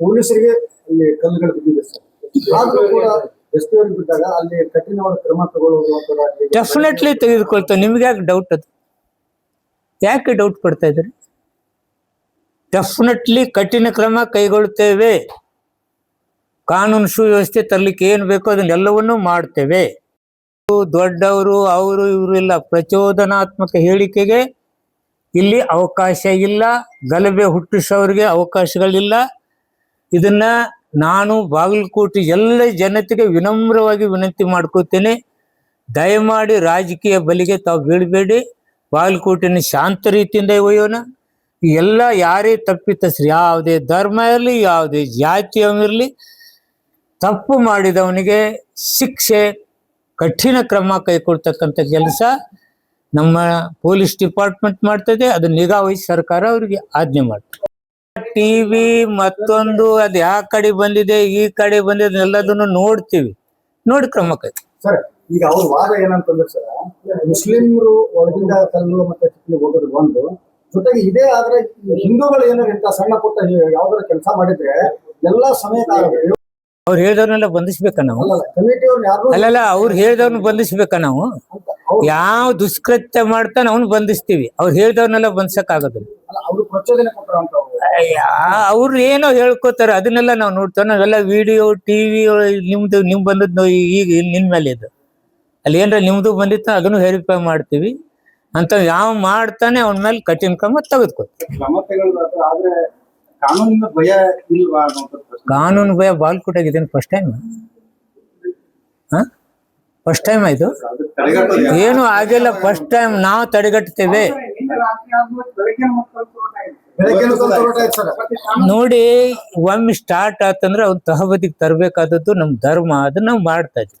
ಪೊಲೀಸರಿಗೆ ಅಲ್ಲಿ ಕಲ್ಲುಗಳು ಬಿದ್ದಿದೆ ಸರ್. ಆದ್ರೂ ಕೂಡ ಎಸ್ ಪಿ ಅವ್ರಿಗೆ ಬಿದ್ದಾಗ ಅಲ್ಲಿ ಕಠಿಣವಾದ ಕ್ರಮ ತಗೊಳ್ಳುವುದು ಡೆಫಿನೆಟ್ಲಿ ತೆಗೆದುಕೊಳ್ತೇವೆ ನಿಮ್ಗೆ ಯಾಕೆ ಡೌಟ್ ಅದು? ಯಾಕೆ ಡೌಟ್ ಪಡ್ತಾ ಇದ್ರಿ ಡೆಫಿನೆಟ್ಲಿ ಕಠಿಣ ಕ್ರಮ ಕೈಗೊಳ್ಳುತ್ತೇವೆ ಕಾನೂನು ಸುವ್ಯವಸ್ಥೆ ತರಲಿಕ್ಕೆ ಏನು ಬೇಕೋ ಅದನ್ನೆಲ್ಲವನ್ನೂ ಮಾಡ್ತೇವೆ. ದೊಡ್ಡವರು, ಅವರು, ಇವರು ಇಲ್ಲ. ಪ್ರಚೋದನಾತ್ಮಕ ಹೇಳಿಕೆಗೆ ಇಲ್ಲಿ ಅವಕಾಶ ಇಲ್ಲ. ಗಲಭೆ ಹುಟ್ಟಿಸೋರಿಗೆ ಅವಕಾಶಗಳಿಲ್ಲ. ಇದನ್ನ ನಾನು ಬಾಗಲಕೋಟೆ ಎಲ್ಲ ಜನತೆಗೆ ವಿನಮ್ರವಾಗಿ ವಿನಂತಿ ಮಾಡ್ಕೋತೇನೆ ದಯಮಾಡಿ ರಾಜಕೀಯ ಬಲಿಗೆ ತಾವು ಬೀಳಬೇಡಿ. ಬಾಗಲಕೋಟೆನ ಶಾಂತ ರೀತಿಯಿಂದ ಒಯ್ಯೋಣ. ಎಲ್ಲ ಯಾರೇ ತಪ್ಪಿತಸ್ರು ಯಾವುದೇ ಧರ್ಮ ಇರಲಿ, ಯಾವುದೇ ಜಾತಿಯವನಿರಲಿ ತಪ್ಪು ಮಾಡಿದವನಿಗೆ ಶಿಕ್ಷೆ, ಕಠಿಣ ಕ್ರಮ ಕೈಗೊಳ್ತಕ್ಕಂಥ ಕೆಲಸ ನಮ್ಮ ಪೊಲೀಸ್ ಡಿಪಾರ್ಟ್ಮೆಂಟ್ ಮಾಡ್ತದೆ. ಅದು ನಿಗಾ ವಹಿಸಿ ಸರ್ಕಾರ ಅವರಿಗೆ ಆಜ್ಞೆ ಮಾಡ್ತದೆ. ಟಿವಿ ಮತ್ತೊಂದು ಅದ್ ಯಾವ ಕಡೆ ಬಂದಿದೆ ಈ ಕಡೆ ಬಂದಿದೆ ಎಲ್ಲದನ್ನು ನೋಡ್ತೀವಿ. ನೋಡಿ ಕ್ರಮ ಕೈ ಸರ್ ಈಗ ಅವ್ರ ವಾದ ಏನಂತಂದ್ರೆ ಸರ್ ಮುಸ್ಲಿಮ್ರು ಒಳಗಿಂದ ಕಲ್ಲು ಮತ್ತೆ ಚಿಕ್ಕಲಿ ಹೋಗೋದು ಒಂದು ಜೊತೆಗೆ ಇದೇ ಆದ್ರೆ ಹಿಂದೂಗಳು ಏನಾದ್ರು ಇಂಥ ಸಣ್ಣ ಪುಟ್ಟ ಯಾವ್ದಾರ ಕೆಲಸ ಮಾಡಿದ್ರೆ ಎಲ್ಲಾ ಸಮಯ ಅವ್ರು ಹೇಳಿದವ್ರನ್ನೆಲ್ಲ ಬಂಧಿಸ್ಬೇಕ ನಾವು? ಅಲ್ಲ ಯಾರು ಅಲ್ಲಲ್ಲ ಅವ್ರು ಹೇಳಿದವ್ರನ್ನ ಬಂಧಿಸ್ಬೇಕ ನಾವು? ಯಾವ ದುಷ್ಕೃತ್ಯ ಮಾಡ್ತಾನೆ ಅವ್ನು ಬಂಧಿಸ್ತೀವಿ. ಅವ್ರು ಹೇಳಿದವ್ರನ್ನೆಲ್ಲ ಬಂಧಿಸಕ್ ಆಗೋದಿಲ್ಲ ಅವರು ಪ್ರಚೋದನೆ ಕೊಟ್ಟರಂತ ಅವ್ರು ಏನೋ ಹೇಳ್ಕೊತಾರ ಅದನ್ನೆಲ್ಲ ನಾವು ನೋಡ್ತೇವೆ. ನಾವೆಲ್ಲ ವಿಡಿಯೋ ಟಿವಿ ನಿಮ್ದು ನಿಮ್ ಬಂದದ್ದು ಈಗ ನಿನ್ ಮೇಲೆ ಇದು. ಅಲ್ಲಿ ಏನ್ರ ನಿಮ್ದು ಬಂದಿತ್ತು ಅದನ್ನು ವೆರಿಫೈ ಮಾಡ್ತೀವಿ. ಅಂತ ಯಾವ ಮಾಡ್ತಾನೆ ಅವನ ಮೇಲೆ ಕಠಿಣ ಕ್ರಮ ತೆಗೆದುಕೊತೀವಿ ಕಾನೂನು ಭಯ ಬಾಲ್ ಕೊಟ್ಟಾಗಿದ್ದೇನೆ ಫಸ್ಟ್ ಟೈಮ್ ಹಾ ಫಸ್ಟ್ ಟೈಮ್ ಆಯ್ತು ಅದು ಏನು ಆಗಿಲ್ಲ ಫಸ್ಟ್ ಟೈಮ್ ನಾವು ತಡೆಗಟ್ತೇವೆ. ನೋಡಿ ಒಮ್ಮೆ ಸ್ಟಾರ್ಟ್ ಆತಂದ್ರೆ ಅವ್ನ ತಹಬದಿಗೆ ತರಬೇಕಾದದ್ದು ನಮ್ ಧರ್ಮ ಅದನ್ನ ನಾವು ಮಾಡ್ತಾ ಇದ್ವಿ